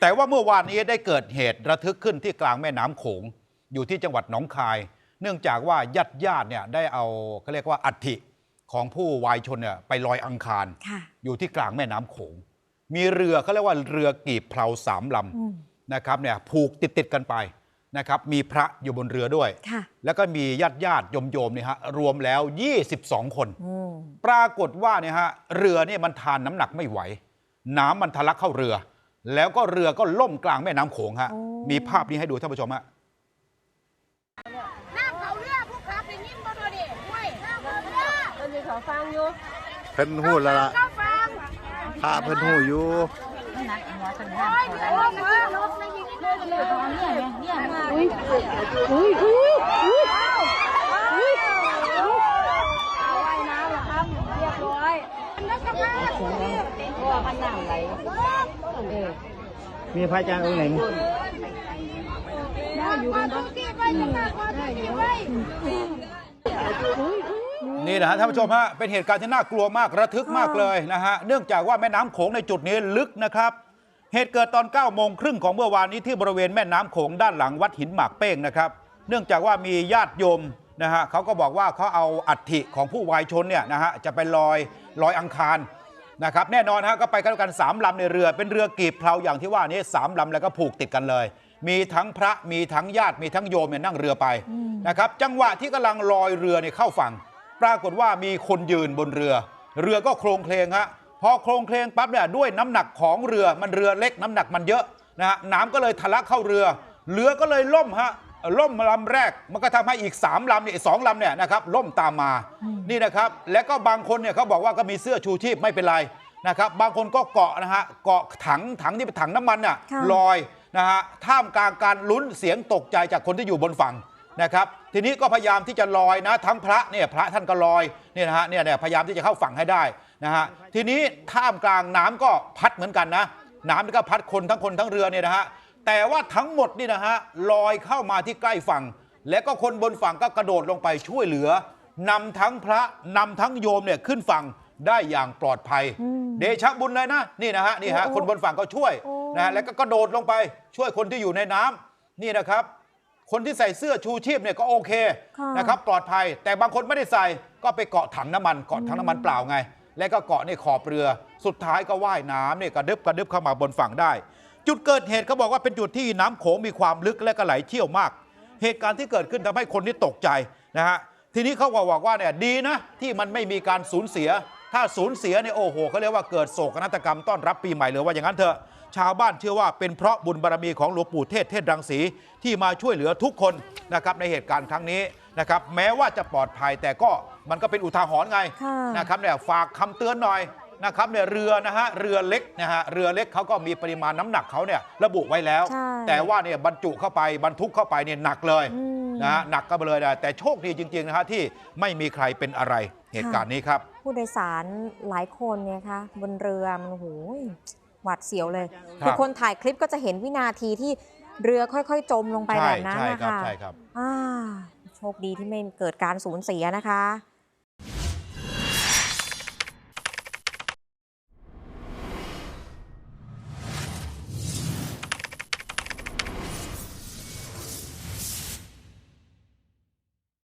แต่ว่าเมื่อวานนี้ได้เกิดเหตุระทึกขึ้นที่กลางแม่น้ำโขง อยู่ที่จังหวัดหนองคาย เนื่องจากว่าญาติญาติๆเนี่ยได้เอาเขาเรียกว่าอัฐิของผู้วายชนเนี่ยไปลอยอังคาร ค่ะอยู่ที่กลางแม่น้ำโขง มีเรือเขาเรียกว่าเรือกีบเพลาสามลอืมำนะครับเนี่ยผูกติดติดๆกันไปนะครับมีพระอยู่บนเรือด้วย ค่ะแล้วก็มีญาติญาติโยมโยมๆเนี่ยฮะรวมแล้ว 22 คน อืมปรากฏว่าเนี่ยฮะเรือเนี่ยมันทานน้ำหนักไม่ไหว น้ำมันทะลักเข้าเรือ แล้วก็เรือก็ล่มกลางแม่น้ำโขงฮะโอ้มีภาพนี้ให้ดูท่านผู้ชมฮะน้ำเขาเรือผู้ขับได้ยินบ่ตัวนี้ห้วยน้ำเขาเรือตอนนี้เขาฟังอยู่เพิ่นหู้แล้วล่ะเข้าฟังพระเพิ่นหู้อยู่นักหัวสัญโอ้ญาณยเขาโอ้ได้ยรถไม่ยิงเลยเลยเนี่ยเนี่ยเนี่ยอุ้ยอุ้ยอุ้ยอุ้ยอุ้ย เอาไว้น้ำเหรอครับเรียบร้อย นักสภาพ เพราะว่ามั นน้ำไหลเออมีพระอาจารย์องค์ไหนอยู่กันต้องกี้ไว้จะมาขอต้องกี้ไว้นี่นะฮะท่านผู้ชมฮะเป็นเหตุการณ์ที่น่ากลัวมากระทึกมากเลยนะฮะเนื่องจากว่าแม่น้ำโขงในจุดนี้ลึกนะครับ เหตุเกิดตอน9โมงครึ่งของเมื่อวานนี้ที่บริเวณแม่น้ำโขงด้านหลังวัดหินหมากเป้งนะครับ เนื่องจากว่ามีญาติโยมนะฮะเขาก็บอกว่าเขาเอาอัฐิของผู้วายชนเนี่ยนะฮะจะไปลอยลอยอังคาร นะครับแน่นอนฮะก็ไปกันกันสามลำในเรือเป็นเรือกีบเพลาอย่างที่ว่านี้สามลำแล้วก็ผูกติดกันเลย มีทั้งพระมีทั้งญาติมีทั้งโยมเนี่ยนั่งเรือไปนะครับจังหวะที่กำลังลอยเรือเนี่ยเข้าฝั่ง ปรากฏว่ามีคนยืนบนเรือ เรือก็โครงเคลงฮะพอโครงเคลงปั๊บเนี่ยด้วยน้ำหนักของเรือมันเรือเล็กน้ำหนักมันเยอะนะฮะน้ำก็เลยทะลักเข้าเรือเรือก็เลยล่มฮะ ล่มลำแรกมันก็ทำให้อีก 3ลำเนี่ยอีกสองลำเนี่ยนะครับล่มตามมานี่นะครับแล้วก็บางคนเนี่ยเขาบอกว่าก็มีเสื้อชูชีพไม่เป็นไรนะครับบางคนก็เกาะนะฮะเกาะถังถังที่เป็นถังน้ำมันน่ะค่ะลอยนะฮะท่ามกลางการลุ้นเสียงตกใจจากคนที่อยู่บนฝั่งนะครับทีนี้ก็พยายามที่จะลอยนะทั้งพระเนี่ยพระท่านก็ลอยเนี่ยนะฮะเนี่ยเนี่ยพยายามที่จะเข้าฝั่งให้ได้นะฮะทีนี้ท่ามกลางน้ำก็พัดเหมือนกันนะน้ำนี่ก็พัดคนทั้งคนทั้งเรือเนี่ยนะฮะ แต่ว่าทั้งหมดนี่นะฮะลอยเข้ามาที่ใกล้ฝั่ง และก็คนบนฝั่งก็กระโดดลงไปช่วยเหลือนำทั้งพระนำทั้งโยมเนี่ยขึ้นฝั่งได้อย่างปลอดภัย เดชะบุญเลยนะนี่นะฮะนี่ฮะโอ้คนบนฝั่งก็ช่วยโอ้นะฮะแล้วก็กระโดดลงไปช่วยคนที่อยู่ในน้ำนี่นะครับ คนที่ใส่เสื้อชูชีพเนี่ยก็โอเคค่ะนะครับปลอดภัย แต่บางคนไม่ได้ใส่ก็ไปเกาะถังน้ำมันเกาะถังน้ำมันเปล่าไง แล้วก็เกาะในขอบเรือ สุดท้ายก็ว่ายน้ำเนี่ยกระดึบกระดึบเข้ามาบนฝั่งได้ จุดเกิดเหตุเขาบอกว่าเป็นจุดที่น้ำโขงมีความลึกและก็ไหลเชี่ยวมาก เหตุการณ์ที่เกิดขึ้นทำให้คนที่ตกใจนะฮะทีนี้เขาก็บอกว่าเนี่ยดีนะที่มันไม่มีการสูญเสีย ถ้าสูญเสียเนี่ยโอ้โหเขาเรียกว่าเกิดโศกนาฏกรรมต้อนรับปีใหม่เลยว่าอย่างนั้นเถอะชาวบ้านเชื่อว่าเป็นเพราะบุญบารมีของหลวงปู่เทศเทศรังสีที่มาช่วยเหลือทุกคนนะครับในเหตุการณ์ครั้งนี้นะครับแม้ว่าจะปลอดภัยแต่ก็มันก็เป็นอุทาหรณ์ไงค่ะนะครับเนี่ยฝากคำเตือนหน่อย นะครับเนี่ยเรือนะฮะเรือเล็กนะฮะเรือเล็กเขาก็มีปริมาณน้ำหนักเขาเนี่ยระบุไว้แล้ว ใช่ แต่ว่าเนี่ยบรรจุเข้าไปบรรทุกเข้าไปเนี่ยหนักเลยอืม นะฮะหนักก็ไปเลยนะแต่โชคดีจริงๆนะฮะที่ไม่มีใครเป็นอะไรเหตุการณ์นี้ครับ ผู้โดยสารหลายคนเนี่ยคะบนเรือมันโอ้โหยหวาดเสียวเลยครับ คือคนถ่ายคลิปก็จะเห็นวินาทีที่เรือค่อยๆ จมลงไปใช่แบบนั้นใช่นะครับคะใช่ครับ อ่าโชคดีที่ไม่เกิดการสูญเสียนะคะ